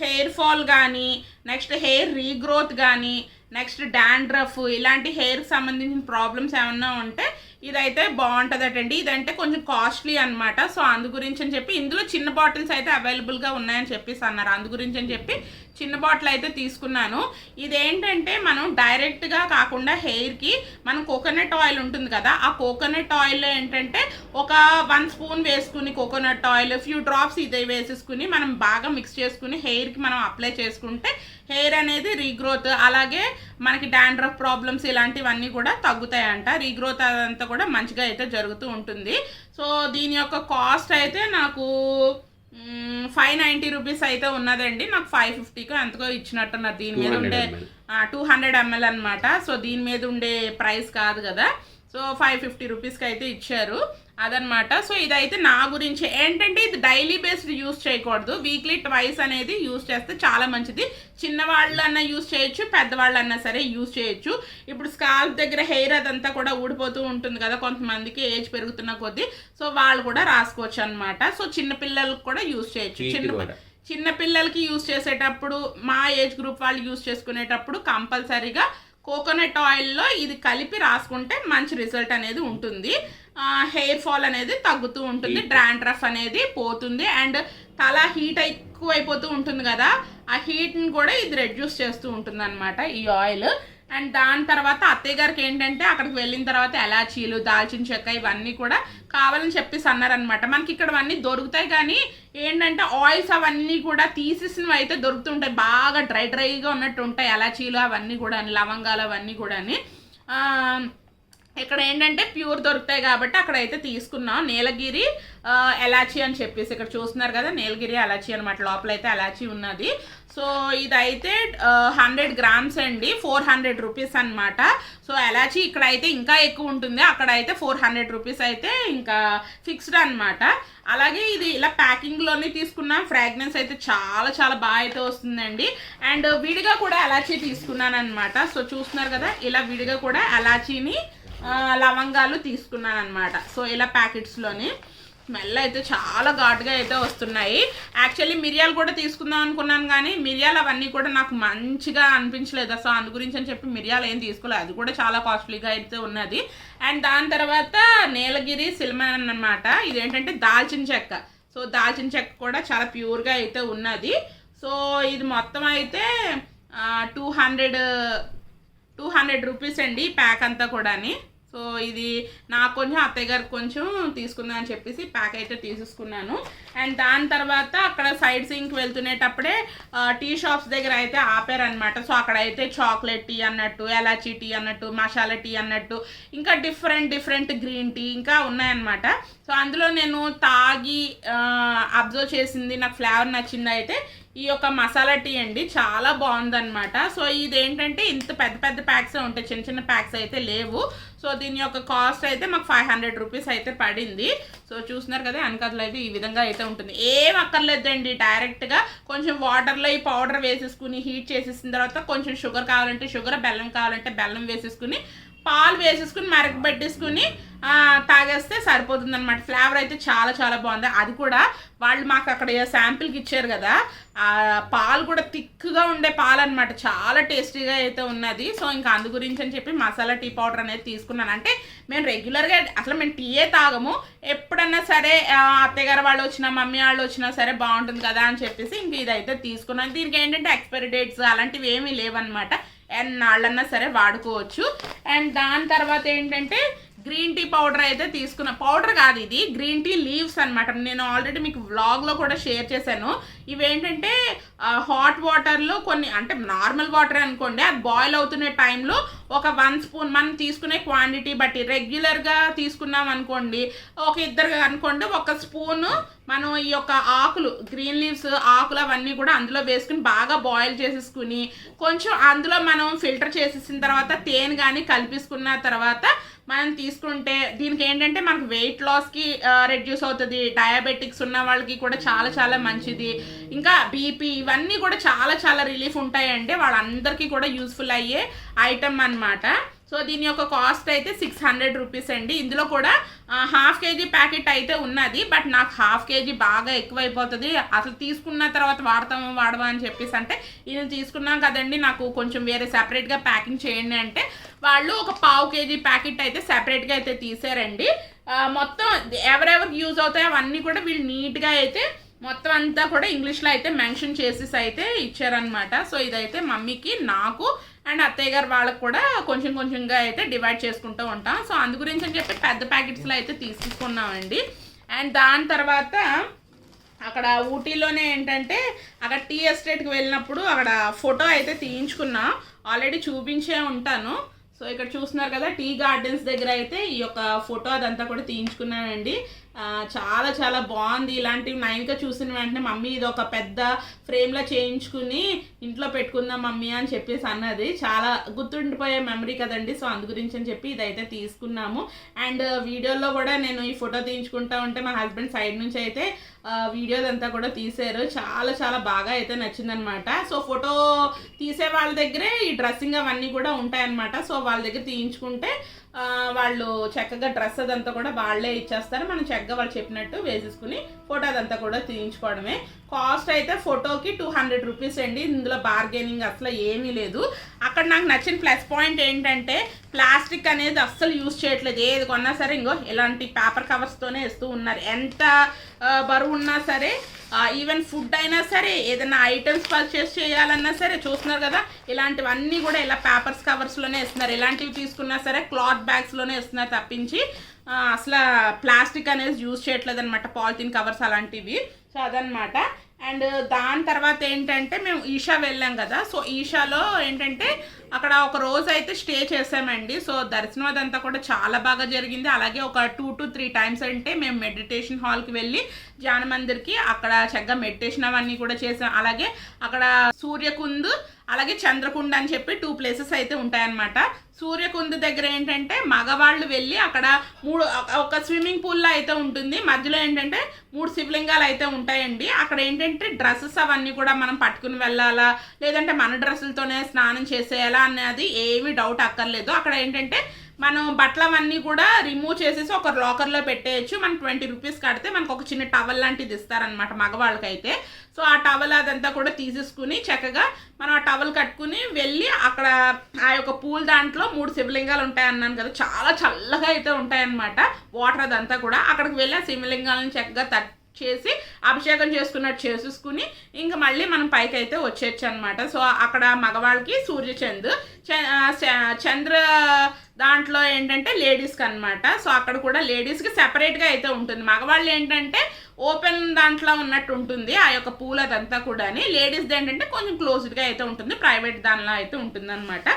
హెయిర్ ఫాల్ కానీ నెక్స్ట్ హెయిర్ రీగ్రోత్ కానీ నెక్స్ట్ డాండ్రఫ్ ఇలాంటి హెయిర్కి సంబంధించిన ప్రాబ్లమ్స్ ఏమన్నా ఉంటే ఇదైతే బాగుంటుందటండి. ఇదంటే కొంచెం కాస్ట్లీ అనమాట సో అందు గురించి అని చెప్పి ఇందులో చిన్న బాటిల్స్ అయితే అవైలబుల్గా ఉన్నాయని చెప్పేసి అన్నారు. అందు గురించి అని చెప్పి చిన్న బాటిల్ అయితే తీసుకున్నాను. ఇదేంటంటే మనం డైరెక్ట్గా కాకుండా హెయిర్కి మనం కోకోనట్ ఆయిల్ ఉంటుంది కదా ఆ కోకోనట్ ఆయిల్ ఏంటంటే ఒక వన్ స్పూన్ వేసుకుని కోకోనట్ ఆయిల్ ఫ్యూ డ్రాప్స్ ఇదే వేసేసుకుని మనం బాగా మిక్స్ చేసుకుని హెయిర్కి మనం అప్లై చేసుకుంటే హెయిర్ అనేది రీగ్రోత్ అలాగే మనకి డాండ్రఫ్ ప్రాబ్లమ్స్ ఇలాంటివన్నీ కూడా తగ్గుతాయంట. రీగ్రోత్ అదంతా కూడా మంచిగా అయితే జరుగుతూ ఉంటుంది. సో దీని యొక్క కాస్ట్ అయితే నాకు ఫైవ్ నైంటీ రూపీస్ అయితే ఉన్నదండి. నాకు ఫైవ్ ఫిఫ్టీకి ఎంతకో ఇచ్చినట్టున్నారు. దీని మీద 200 ఉండే. టూ హండ్రెడ్ ఎంఎల్ అనమాట సో దీని మీద ఉండే ప్రైస్ కాదు కదా. సో ఫైవ్ ఫిఫ్టీ రూపీస్కి అయితే ఇచ్చారు. అదనమాట. సో ఇదైతే నా గురించి. ఏంటంటే ఇది డైలీ బేస్డ్ యూస్ చేయకూడదు. వీక్లీ ట్వైస్ అనేది యూస్ చేస్తే చాలా మంచిది. చిన్నవాళ్ళన్నా యూస్ చేయొచ్చు పెద్దవాళ్ళన్నా సరే యూస్ చేయొచ్చు. ఇప్పుడు స్కాల్ప్ దగ్గర హెయిర్ అదంతా కూడా ఊడిపోతూ ఉంటుంది కదా కొంతమందికి ఏజ్ పెరుగుతున్న కొద్దీ. సో వాళ్ళు కూడా రాసుకోవచ్చు అనమాట సో చిన్న పిల్లలకు కూడా యూస్ చేయొచ్చు. చిన్న కూడా. చిన్న పిల్లలకి యూస్ చేసేటప్పుడు మా ఏజ్ గ్రూప్ వాళ్ళు యూస్ చేసుకునేటప్పుడు కంపల్సరీగా కోకోనట్ ఆయిల్లో ఇది కలిపి రాసుకుంటే మంచి రిజల్ట్ అనేది ఉంటుంది. హెయిర్ ఫాల్ అనేది తగ్గుతూ ఉంటుంది. డ్రాండ్రఫ్ అనేది పోతుంది అండ్ తల హీట్ ఎక్కువ అయిపోతూ ఉంటుంది కదా ఆ హీట్ని కూడా ఇది రెడ్యూస్ చేస్తూ ఉంటుంది అనమాట ఈ ఆయిల్ అండ్ దాని తర్వాత అత్తయ్య గారికి ఏంటంటే అక్కడికి వెళ్ళిన తర్వాత ఎలాచీలు దాల్చిన చెక్క ఇవన్నీ కూడా కావాలని చెప్పేసి అన్నారనమాట మనకి ఇక్కడ అన్నీ దొరుకుతాయి కానీ ఏంటంటే ఆయిల్స్ అవన్నీ కూడా తీసేసినవి అయితే దొరుకుతుంటాయి. బాగా డ్రై డ్రైగా ఉన్నట్టు ఉంటాయి ఎలాచీలు అవన్నీ కూడా లవంగాలు అవన్నీ కూడా ఇక్కడ ఏంటంటే ప్యూర్ దొరుకుతాయి కాబట్టి అక్కడ అయితే తీసుకున్నాం. నీలగిరి ఎలాచీ ఎలాచి అని చెప్పేసి ఇక్కడ చూస్తున్నారు కదా నీలగిరి ఎలాచీ అనమాట లోపల అయితే ఎలాచీ ఉన్నది. సో ఇదైతే హండ్రెడ్ గ్రామ్స్ అండి. ఫోర్ హండ్రెడ్ రూపీస్ అనమాట సో ఎలాచీ ఇక్కడ అయితే ఇంకా ఎక్కువ ఉంటుంది. అక్కడ అయితే ఫోర్ హండ్రెడ్ రూపీస్ అయితే ఇంకా ఫిక్స్డ్ అనమాట అలాగే ఇది ఇలా ప్యాకింగ్లోనే తీసుకున్నాం. ఫ్రాగ్రెన్స్ అయితే చాలా చాలా బాగా అయితే వస్తుందండి. అండ్ విడిగా కూడా ఎలాచీ తీసుకున్నాను అనమాట సో చూస్తున్నారు కదా ఇలా విడిగా కూడా ఎలాచీని లవంగాలు తీసుకున్నాను అనమాట సో ఇలా ప్యాకెట్స్లోని స్మెల్ అయితే చాలా ఘాటుగా అయితే వస్తున్నాయి. యాక్చువల్లీ మిరియాలు కూడా తీసుకుందాం అనుకున్నాను కానీ మిరియాలు అవన్నీ కూడా నాకు మంచిగా అనిపించలేదు. సో అందు గురించి అని చెప్పి మిరియాలు ఏం తీసుకోలేదు. అది కూడా చాలా కాస్ట్లీగా అయితే ఉన్నది. అండ్ దాని తర్వాత నీలగిరి సిల్మన్ అనమాట ఇదేంటంటే దాల్చిన చెక్క. సో దాల్చిన చెక్క కూడా చాలా ప్యూర్గా అయితే ఉన్నది. సో ఇది మొత్తం అయితే two hundred two hundred rupees అండి ప్యాక్ అంతా కూడాని. సో ఇది నాకు కొంచెం అత్తయ్య గారికి కొంచెం తీసుకుందాం అని చెప్పేసి ప్యాక్ అయితే తీసేసుకున్నాను. అండ్ దాని తర్వాత అక్కడ సైడ్ సింక్ వెళ్తునేటప్పుడే టీ షాప్స్ దగ్గర అయితే ఆపారనమాట సో అక్కడ అయితే చాక్లెట్ టీ అన్నట్టు ఎలాచీ టీ అన్నట్టు మసాలా టీ అన్నట్టు ఇంకా డిఫరెంట్ డిఫరెంట్ గ్రీన్ టీ ఇంకా ఉన్నాయన్నమాట. సో అందులో నేను తాగి అబ్జర్వ్ చేసింది నాకు ఫ్లేవర్ నచ్చింది అయితే ఈ యొక్క మసాలా టీ అండి చాలా బాగుందనమాట సో ఇదేంటంటే ఇంత పెద్ద పెద్ద ప్యాక్స్ ఉంటాయి. చిన్న చిన్న ప్యాక్స్ అయితే లేవు. సో దీని యొక్క కాస్ట్ అయితే మాకు ఫైవ్ హండ్రెడ్ రూపీస్ అయితే పడింది. సో చూస్తున్నారు కదా వెనకట్లో అయితే ఈ విధంగా అయితే ఉంటుంది. ఏం అక్కర్లేదండి డైరెక్ట్గా కొంచెం వాటర్లో ఈ పౌడర్ వేసేసుకుని హీట్ చేసేసిన తర్వాత కొంచెం షుగర్ కావాలంటే షుగర్ బెల్లం కావాలంటే బెల్లం వేసేసుకుని పాలు వేసేసుకుని మరగబెట్టేసుకుని తాగేస్తే సరిపోతుంది అనమాట ఫ్లేవర్ అయితే చాలా చాలా బాగుంది. అది కూడా వాళ్ళు మాకు అక్కడ శాంపిల్కి ఇచ్చారు కదా పాలు కూడా థిక్గా ఉండే పాలు అనమాట చాలా టేస్టీగా అయితే ఉన్నది. సో ఇంకా అందు గురించి అని చెప్పి మసాలా టీ పౌడర్ అనేది తీసుకున్నాను. అంటే మేము రెగ్యులర్గా అసలు మేము టీయే తాగము. ఎప్పుడన్నా సరే ఆ, అత్తయ్య గారు వాళ్ళు వచ్చినా మమ్మీ వాళ్ళు వచ్చినా సరే బాగుంటుంది కదా అని చెప్పేసి ఇంక ఇదైతే తీసుకున్నాను. దీనికి ఏంటంటే ఎక్స్పైరీ డేట్స్ అలాంటివి ఏమీ లేవన్నమాట. ఎన్నాళ్ళన్నా సరే వాడుకోవచ్చు. అండ్ దాని తర్వాత ఏంటంటే గ్రీన్ టీ పౌడర్ అయితే తీసుకున్న పౌడర్ కాదు ఇది గ్రీన్ టీ లీవ్స్ అన్నమాట. నేను ఆల్రెడీ మీకు వ్లాగ్లో కూడా షేర్ చేశాను. ఇవేంటంటే హాట్ వాటర్లో కొన్ని అంటే నార్మల్ వాటర్ అనుకోండి అది బాయిల్ అవుతున్న టైంలో ఒక వన్ స్పూన్ మనం తీసుకునే క్వాంటిటీ బట్టి రెగ్యులర్గా తీసుకున్నాం అనుకోండి ఒక ఇద్దరు అనుకోండి ఒక స్పూను మనం ఈ యొక్క ఆకులు గ్రీన్ లీవ్స్ ఆకులు అవన్నీ కూడా అందులో వేసుకుని బాగా బాయిల్ చేసేసుకుని కొంచెం అందులో మనం ఫిల్టర్ చేసేసిన తర్వాత తేనె కానీ కలిపేసుకున్న తర్వాత మనం తీసుకుంటే దీనికి ఏంటంటే మనకు వెయిట్ లాస్కి రెడ్యూస్ అవుతుంది. డయాబెటిక్స్ ఉన్న వాళ్ళకి కూడా చాలా చాలా మంచిది. ఇంకా బీపీ ఇవన్నీ కూడా చాలా చాలా రిలీఫ్ ఉంటాయండి వాళ్ళందరికీ కూడా యూస్ఫుల్ అయ్యే ఐటమ్ అన్నమాట. సో దీని యొక్క కాస్ట్ అయితే సిక్స్ హండ్రెడ్ రూపీస్ అండి. ఇందులో కూడా హాఫ్ కేజీ ప్యాకెట్ అయితే ఉన్నది బట్ నాకు హాఫ్ కేజీ బాగా ఎక్కువైపోతుంది. అసలు తీసుకున్న తర్వాత వాడతాము వాడవా అని చెప్పేసి అంటే ఇది తీసుకున్నాం కదండి. నాకు కొంచెం వేరే సెపరేట్గా ప్యాకింగ్ చేయండి అంటే వాళ్ళు ఒక పావు కేజీ ప్యాకెట్ అయితే సెపరేట్గా అయితే తీసారండి. మొత్తం ఎవరెవరికి యూజ్ అవుతాయో అవన్నీ కూడా వీళ్ళు నీట్గా అయితే మొత్తం అంతా కూడా ఇంగ్లీష్లో అయితే మెన్షన్ చేసేసి అయితే ఇచ్చారనమాట సో ఇదైతే మమ్మీకి నాకు అండ్ అత్తయ్య గారు వాళ్ళకి కూడా కొంచెం కొంచెంగా అయితే డివైడ్ చేసుకుంటూ ఉంటాం. సో అందు గురించి అని చెప్పి పెద్ద ప్యాకెట్స్లో అయితే తీసుకున్నామండి. అండ్ దాని తర్వాత అక్కడ ఊటీలోనే ఏంటంటే అక్కడ టీ ఎస్టేట్కి వెళ్ళినప్పుడు అక్కడ ఫోటో అయితే తీయించుకున్నా. ఆల్రెడీ చూపించే ఉంటాను. సో ఇక్కడ చూస్తున్నారు కదా టీ గార్డెన్స్ దగ్గర అయితే ఈ యొక్క ఫోటో అదంతా కూడా తీయించుకున్నానండి. చాలా చాలా బాగుంది. ఇలాంటివి నైన్గా చూసిన వెంటనే మమ్మీ ఇది ఒక పెద్ద ఫ్రేమ్లో చేయించుకుని ఇంట్లో పెట్టుకుందాం మమ్మీ అని చెప్పేసి అన్నది. చాలా గుర్తుండిపోయే మెమరీ కదండి. సో అందు గురించి అని చెప్పి ఇదైతే తీసుకున్నాము. అండ్ వీడియోలో కూడా నేను ఈ ఫోటో తీయించుకుంటా ఉంటే మా హస్బెండ్ సైడ్ నుంచి అయితే వీడియోదంతా కూడా తీశారు. చాలా చాలా బాగా అయితే నచ్చిందనమాట సో ఫోటో తీసే వాళ్ళ దగ్గరే ఈ డ్రెస్సింగ్ అవన్నీ కూడా ఉంటాయన్నమాట. సో వాళ్ళ దగ్గర తీయించుకుంటే వాళ్ళు చక్కగా డ్రెస్ అదంతా కూడా వాళ్ళే ఇచ్చేస్తారు. మనం చక్కగా వాళ్ళు చెప్పినట్టు వేసేసుకుని ఫోటో అదంతా కూడా తీయించుకోవడమే. కాస్ట్ అయితే ఫోటోకి టూ హండ్రెడ్ రూపీస్ అండి. ఇందులో బార్గెనింగ్ అసలు ఏమీ లేదు. అక్కడ నాకు నచ్చిన ప్లస్ పాయింట్ ఏంటంటే ప్లాస్టిక్ అనేది అస్సలు యూజ్ చేయట్లేదు. ఏది కొన్నా సరే ఇంకో ఇలాంటి పేపర్ కవర్స్తోనే ఇస్తూ ఉన్నారు. ఎంత బరువు ఉన్నా సరే ఈవెన్ ఫుడ్ అయినా సరే ఏదైనా ఐటమ్స్ పర్చేస్ చేయాలన్నా సరే చూస్తున్నారు కదా ఇలాంటివన్నీ కూడా ఇలా పేపర్స్ కవర్స్లోనే ఇస్తున్నారు. ఇలాంటివి తీసుకున్నా సరే క్లాత్ బ్యాగ్స్లోనే ఇస్తున్నారు తప్పించి అసలు ప్లాస్టిక్ అనేది యూజ్ చేయట్లేదు అనమాట పాలిథిన్ కవర్స్ అలాంటివి. సో అదనమాట అండ్ దాని తర్వాత ఏంటంటే మేము ఈషా వెళ్ళాం కదా. సో ఈషాలో ఏంటంటే అక్కడ ఒక రోజు అయితే స్టే చేసామండి. సో దర్శనం అదంతా కూడా చాలా బాగా జరిగింది. అలాగే ఒక టూ టు త్రీ టైమ్స్ అంటే మేము మెడిటేషన్ హాల్కి వెళ్ళి ధ్యాన మందిర్కి అక్కడ చక్కగా మెడిటేషన్ అవన్నీ కూడా చేసాం. అలాగే అక్కడ సూర్యకుంద్ అలాగే చంద్రకుండ అని చెప్పి టూ ప్లేసెస్ అయితే ఉంటాయన్నమాట. సూర్యకుంద్ దగ్గర ఏంటంటే మగవాళ్ళు వెళ్ళి అక్కడ మూడు ఒక స్విమ్మింగ్ పూల్లో అయితే ఉంటుంది. మధ్యలో ఏంటంటే మూడు శివలింగాలు అయితే ఉంటాయండి. అక్కడ ఏంటంటే డ్రెస్సెస్ అవన్నీ కూడా మనం పట్టుకుని వెళ్ళాలా? లేదంటే మన డ్రెస్సులతోనే స్నానం చేసేయాలా? అనేది ఏమీ డౌట్ అక్కర్లేదు. అక్కడ ఏంటంటే మనం బట్టలు అవన్నీ కూడా రిమూవ్ చేసేసి ఒక లాకర్లో పెట్టేయచ్చు. మనం ట్వంటీ రూపీస్ కడితే మనకు ఒక చిన్న టవల్ లాంటిది ఇస్తారనమాట మగవాళ్ళకైతే. సో ఆ టవల్ అదంతా కూడా తీసేసుకుని చక్కగా మనం ఆ టవల్ కట్టుకుని వెళ్ళి అక్కడ ఆ యొక్క పూల్ దాంట్లో మూడు శివలింగాలు ఉంటాయి అన్నాను కదా. చాలా చల్లగా అయితే ఉంటాయన్నమాట. వాటర్ అదంతా కూడా. అక్కడికి వెళ్ళి ఆ శివలింగాలను చక్కగా తట్ చేసి అభిషేకం చేసుకున్నట్టు చేసేసుకుని ఇంకా మళ్ళీ మనం పైకి అయితే వచ్చేయచ్చు అనమాట సో అక్కడ మగవాళ్ళకి సూర్యచంద్ చ- చంద్ర దాంట్లో ఏంటంటే లేడీస్కి అనమాట సో అక్కడ కూడా లేడీస్కి సెపరేట్గా అయితే ఉంటుంది. మగవాళ్ళు ఏంటంటే ఓపెన్ దాంట్లో ఉన్నట్టు ఉంటుంది ఆ యొక్క పూలదంతా అదంతా కూడా లేడీస్ది ఏంటంటే కొంచెం క్లోజ్డ్గా అయితే ఉంటుంది ప్రైవేట్ దానిలో అయితే ఉంటుంది అనమాట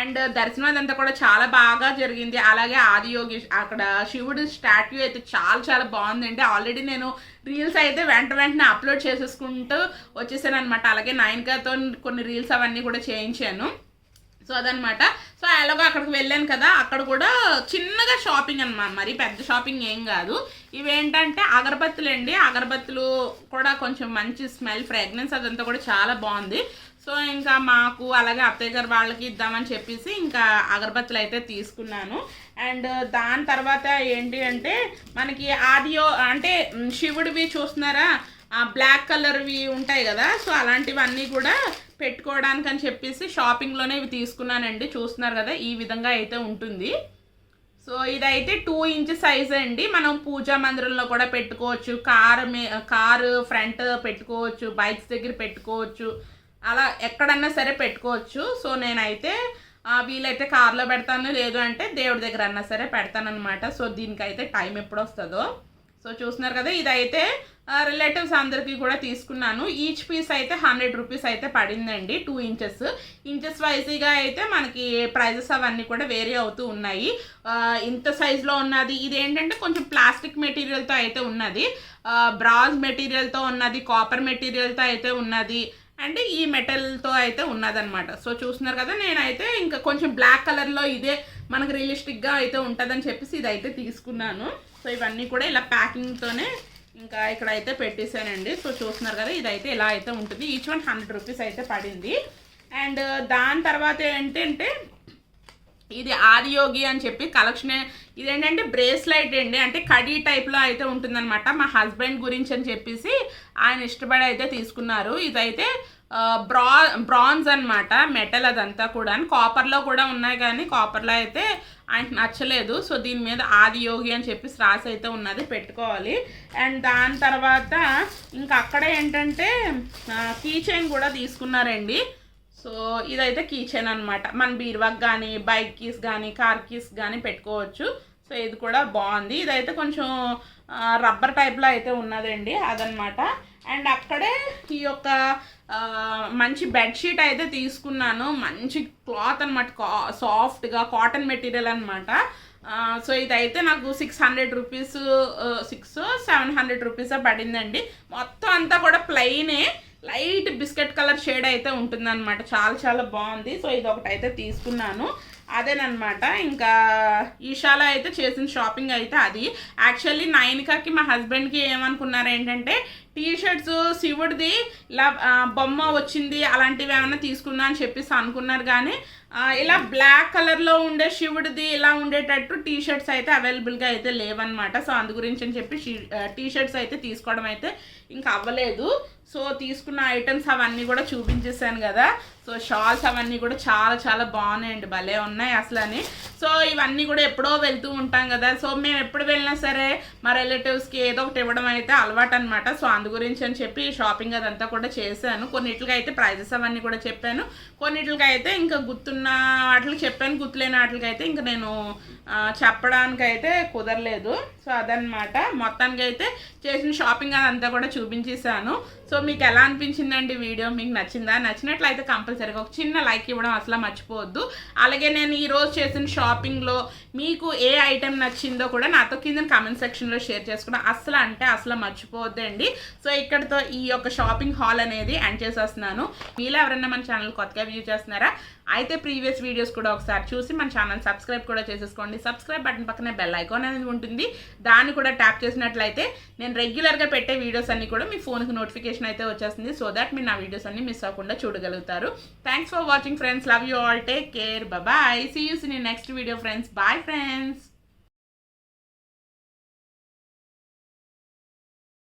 అండ్ దర్శనం అదంతా కూడా చాలా బాగా జరిగింది. అలాగే ఆదియోగి అక్కడ శివుడి స్టాట్యూ అయితే చాలా చాలా బాగుందండి. ఆల్రెడీ నేను రీల్స్ అయితే వెంట వెంటనే అప్లోడ్ చేసేసుకుంటూ వచ్చేసాను అనమాట అలాగే నయన్కాతో కొన్ని రీల్స్ అవన్నీ కూడా చేయించాను. సో అదనమాట. సో ఎలాగో అక్కడికి వెళ్ళాను కదా అక్కడ కూడా చిన్నగా షాపింగ్ అనమాట మరి పెద్ద షాపింగ్ ఏం కాదు. ఇవేంటంటే అగరబత్తులు అండి. అగరబత్తులు కూడా కొంచెం మంచి స్మెల్ ఫ్రాగ్రెన్స్ అదంతా కూడా చాలా బాగుంది. సో ఇంకా మాకు అలాగే అత్తయ్య గారు వాళ్ళకి ఇద్దామని చెప్పేసి ఇంకా అగరబత్తులు అయితే తీసుకున్నాను. అండ్ దాని తర్వాత ఏంటి అంటే మనకి ఆదియో అంటే శివుడివి చూస్తున్నారా? బ్లాక్ కలర్వి ఉంటాయి కదా సో అలాంటివన్నీ కూడా పెట్టుకోవడానికి అని చెప్పేసి షాపింగ్లోనే ఇవి తీసుకున్నానండి. చూస్తున్నారు కదా ఈ విధంగా అయితే ఉంటుంది. సో ఇదైతే టూ ఇంచ్ సైజ్ అండి. మనం పూజా మందిరంలో కూడా పెట్టుకోవచ్చు. కార్ మే కారు ఫ్రంట్ పెట్టుకోవచ్చు బైక్స్ దగ్గర పెట్టుకోవచ్చు అలా ఎక్కడన్నా సరే పెట్టుకోవచ్చు. సో నేనైతే వీలైతే కార్లో పెడతాను లేదు అంటే దేవుడి దగ్గర అన్నా సరే పెడతానమాట సో దీనికైతే టైం ఎప్పుడు వస్తుందో సో చూస్తున్నారు కదా ఇదైతే రిలేటివ్స్ అందరికీ కూడా తీసుకున్నాను. ఈచ్ పీస్ అయితే హండ్రెడ్ రూపీస్ అయితే పడిందండి టూ ఇంచెస్ ఇంచెస్ వైజీగా అయితే మనకి ప్రైజెస్ అవన్నీ కూడా వేరీ అవుతూ ఉన్నాయి. ఇంత సైజులో ఉన్నది ఇది ఏంటంటే కొంచెం ప్లాస్టిక్ మెటీరియల్తో అయితే ఉన్నది. బ్రాజ్ మెటీరియల్తో ఉన్నది కాపర్ మెటీరియల్తో అయితే ఉన్నది అండ్ ఈ మెటల్తో అయితే ఉన్నదనమాట సో చూస్తున్నారు కదా నేనైతే ఇంకా కొంచెం బ్లాక్ కలర్లో ఇదే మనకు రియలిస్టిక్గా అయితే ఉంటుందని చెప్పేసి ఇదైతే తీసుకున్నాను. సో ఇవన్నీ కూడా ఇలా ప్యాకింగ్తోనే ఇంకా ఇక్కడ అయితే పెట్టేశానండి. సో చూస్తున్నారు కదా ఇదైతే ఇలా అయితే ఉంటుంది. ఈచ్ వన్ హండ్రెడ్ రూపీస్ అయితే పడింది. అండ్ uh, దాని తర్వాత ఏంటంటే ఇది ఆదియోగి అని చెప్పి కలెక్షన్ ఇదేంటంటే బ్రేస్లైట్ అండి. అంటే కడీ టైప్లో అయితే ఉంటుందన్నమాట. మా హస్బెండ్ గురించి అని చెప్పేసి ఆయన ఇష్టపడి అయితే తీసుకున్నారు. ఇదైతే బ్రా బ్రాంజ్ అనమాట మెటల్ అదంతా కూడా కాపర్లో కూడా ఉన్నాయి కానీ కాపర్లో అయితే ఆయనకు నచ్చలేదు. సో దీని మీద ఆదియోగి అని చెప్పి రాసి అయితే ఉన్నది పెట్టుకోవాలి. అండ్ దాని తర్వాత ఇంకా అక్కడ ఏంటంటే కీ చైన్ కూడా తీసుకున్నారండి. సో ఇదైతే కీ చైన్ అనమాట మన బీరువాకి కానీ బైక్ కీస్ కానీ కార్ కీస్ కానీ పెట్టుకోవచ్చు. సో ఇది కూడా బాగుంది. ఇదైతే కొంచెం రబ్బర్ టైప్లో అయితే ఉన్నదండి అదనమాట అండ్ అక్కడే ఈ యొక్క మంచి బెడ్షీట్ అయితే తీసుకున్నాను. మంచి క్లాత్ అనమాట కా సాఫ్ట్గా కాటన్ మెటీరియల్ అనమాట సో ఇదైతే నాకు six hundred rupees six seven hundred rupees పడిందండి. మొత్తం అంతా కూడా ప్లెయినే లైట్ బిస్కెట్ కలర్ షేడ్ అయితే ఉంటుందన్నమాట. చాలా చాలా బాగుంది. సో ఇది ఒకటి అయితే తీసుకున్నాను. అదేనమాట ఇంకా ఈషాలో అయితే చేసిన షాపింగ్ అయితే అది. యాక్చువల్లీ నైన్కాకి మా హస్బెండ్కి ఏమనుకున్నారు ఏంటంటే టీ షర్ట్స్ శివుడిది ఇలా బొమ్మ వచ్చింది అలాంటివి ఏమైనా తీసుకుందా అని చెప్పేసి అనుకున్నారు కానీ ఇలా బ్లాక్ కలర్లో ఉండే శివుడిది ఇలా ఉండేటట్టు టీ షర్ట్స్ అయితే అవైలబుల్గా అయితే లేవన్నమాట. సో అందు గురించి అని చెప్పి టీ షర్ట్స్ అయితే తీసుకోవడం అయితే ఇంకా అవ్వలేదు. సో తీసుకున్న ఐటమ్స్ అవన్నీ కూడా చూపించేసాను కదా. సో షాల్స్ అవన్నీ కూడా చాలా చాలా బాగున్నాయండి. భలే ఉన్నాయి అసలు అని సో ఇవన్నీ కూడా ఎప్పుడో వెళ్తూ ఉంటాం కదా. సో మేము ఎప్పుడు వెళ్ళినా సరే మా రిలేటివ్స్కి ఏదో ఒకటి ఇవ్వడం అయితే అలవాటు అనమాట సో అందు గురించి అని చెప్పి షాపింగ్ అదంతా కూడా చేశాను. కొన్నిటికి అయితే ప్రైజెస్ అవన్నీ కూడా చెప్పాను. కొన్నిటికి అయితే ఇంకా గుర్తున్న వాటికి చెప్పాను. గుర్తులేని వాటికి అయితే ఇంకా నేను చెప్పడానికి అయితే కుదరలేదు. సో అదనమాట మొత్తానికి అయితే చేసిన షాపింగ్ అదంతా కూడా చూపించేశాను. సో మీకు ఎలా అనిపించిందండి వీడియో? మీకు నచ్చిందా? నచ్చినట్లయితే కంపల్సరీగా ఒక చిన్న లైక్ ఇవ్వడం అసలు మర్చిపోవద్దు. అలాగే నేను ఈరోజు చేసిన షాపింగ్లో మీకు ఏ ఐటెం నచ్చిందో కూడా నాతో కింద కామెంట్ సెక్షన్లో షేర్ చేసుకున్నాను అసలు అంటే అసలు మర్చిపోవద్దండి. సో ఇక్కడతో ఈ యొక్క షాపింగ్ హాల్ అనేది ఎండ్ చేసేస్తున్నాను. మీరు ఎవరైనా మన ఛానల్ కొత్తగా వ్యూ చేస్తున్నారా? అయితే ప్రీవియస్ వీడియోస్ కూడా ఒకసారి చూసి మన ఛానల్ సబ్స్క్రైబ్ కూడా చేసేసుకోండి. సబ్స్క్రైబ్ బటన్ పక్కనే బెల్ ఐకాన్ అనేది ఉంటుంది. దాన్ని కూడా ట్యాప్ చేసినట్లయితే నేను రెగ్యులర్గా పెట్టే వీడియోస్ అన్ని కూడా మీ ఫోన్కి నోటిఫికేషన్ అయితే వచ్చేస్తుంది. సో దట్ మీరు నా వీడియోస్ అన్ని మిస్ అవ్వకుండా చూడగలుగుతారు. Thanks for watching friends love you all take care bye see yous in next video friends bye friends